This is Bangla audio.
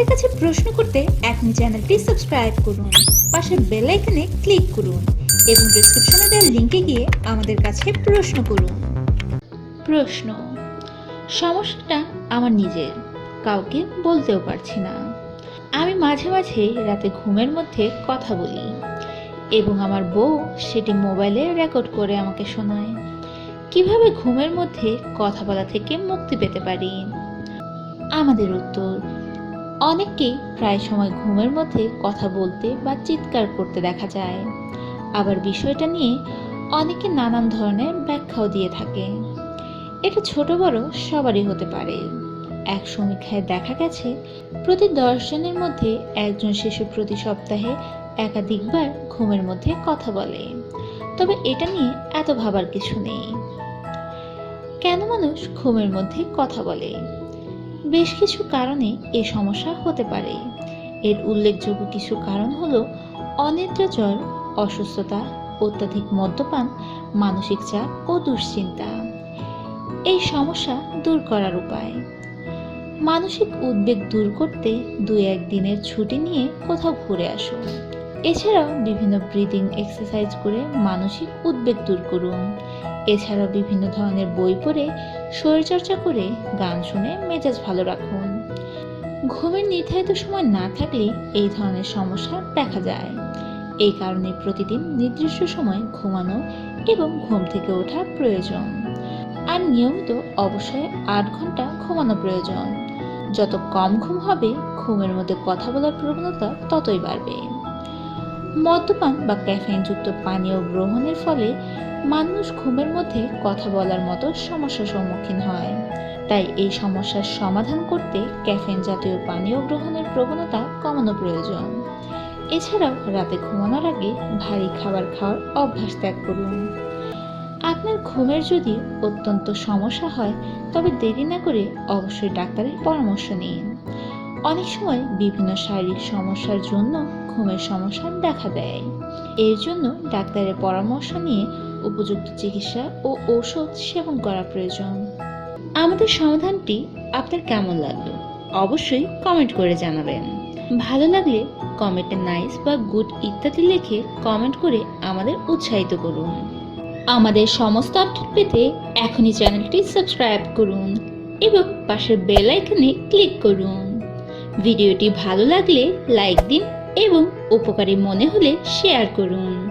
আমাদের কাছে প্রশ্ন করতে এখনই চ্যানেলটি সাবস্ক্রাইব করুন। পাশের বেল আইকনে ক্লিক করুন এবং ডেসক্রিপশনে দেওয়া লিঙ্কে গিয়ে আমাদের কাছে প্রশ্ন করুন। প্রশ্ন, সমস্যাটা আমার নিজের, কাউকে বলতেও পারছি না। আমি মাঝে মাঝে রাতে ঘুমের মধ্যে কথা বলি এবং আমার বউ সেটি মোবাইলে রেকর্ড করে আমাকে শোনায়। কীভাবে ঘুমের মধ্যে কথা বলা থেকে মুক্তি পেতে পারি? আমাদের উত্তর অনেককেই প্রায় সময় ঘুমের মধ্যে কথা বলতে বা চিৎকার করতে দেখা যায়। আবার বিষয়টা নিয়ে অনেকে নানান ধরনের ব্যাখ্যাও দিয়ে থাকে। এটা ছোট বড় সবারই হতে পারে। এক সমীক্ষায় দেখা গেছে, প্রতি দশ জনের মধ্যে একজন শিশু প্রতি সপ্তাহে একাধিকবার ঘুমের মধ্যে কথা বলে। তবে এটা নিয়ে এত ভাবার কিছু নেই। কেন মানুষ ঘুমের মধ্যে কথা বলে? বেশ কিছু কারণে এ সমস্যা হতে পারে। এর উল্লেখযোগ্য কিছু কারণ হল অনিদ্রা জ্বর, অসুস্থতা, অত্যাধিক মদ্যপান, মানসিক চাপ ও দুশ্চিন্তা। এই সমস্যা দূর করার উপায়। মানসিক উদ্বেগ দূর করতে দুই এক দিনের ছুটি নিয়ে কোথাও ঘুরে আসুন এছাড়াও বিভিন্ন ব্রিদিং এক্সারসাইজ করে মানসিক উদ্বেগ দূর করুন। এছাড়াও বিভিন্ন ধরনের বই পড়ে শরীরচর্চা করে গান শুনে মেজাজ ভালো রাখুন। ঘুমের নির্ধারিত সময় না থাকলে এই ধরনের সমস্যা দেখা যায়। এই কারণে প্রতিদিন নির্দিষ্ট সময় ঘুমানো এবং ঘুম থেকে ওঠা প্রয়োজন। আর নিয়মিত অবশ্যই আট ঘণ্টা ঘুমানো প্রয়োজন। যত কম ঘুম হবে, ঘুমের মধ্যে কথা বলার প্রবণতা ততই বাড়বে। মদ্যপান বা ক্যাফেইনযুক্ত পানীয় গ্রহণের ফলে মানুষ ঘুমের মধ্যে কথা বলার মতো সমস্যার সম্মুখীন হয়। তাই এই সমস্যার সমাধান করতে ক্যাফেন জাতীয় পানীয় গ্রহণের প্রবণতা কমানো প্রয়োজন। এছাড়াও রাতে ঘুমানোর আগে ভারী খাবার খাওয়ার অভ্যাস ত্যাগ করুন। আপনার ঘুমের যদি অত্যন্ত সমস্যা হয়, তবে দেরি না করে অবশ্যই ডাক্তারের পরামর্শ নিন। অনেক সময় বিভিন্ন শারীরিক সমস্যার জন্য ঘুমের সমস্যা দেখা দেয়। এর জন্য ডাক্তারের পরামর্শ নিয়ে উপযুক্ত চিকিৎসা ও ঔষধ সেবন করা প্রয়োজন। আমাদের সমাধানটি আপনার কেমন লাগল? অবশ্যই কমেন্ট করে জানাবেন। ভালো লাগলে কমেন্টে নাইস বা গুড ইত্যাদি লিখে কমেন্ট করে আমাদের উৎসাহিত করুন। আমাদের সমস্ত আপডেট পেতে এখনই চ্যানেলটি সাবস্ক্রাইব করুন এবং পাশের বেল আইকনে ক্লিক করুন। ভিডিওটি ভালো লাগলে লাইক দিন এবং উপকারী মনে হলে শেয়ার করুন।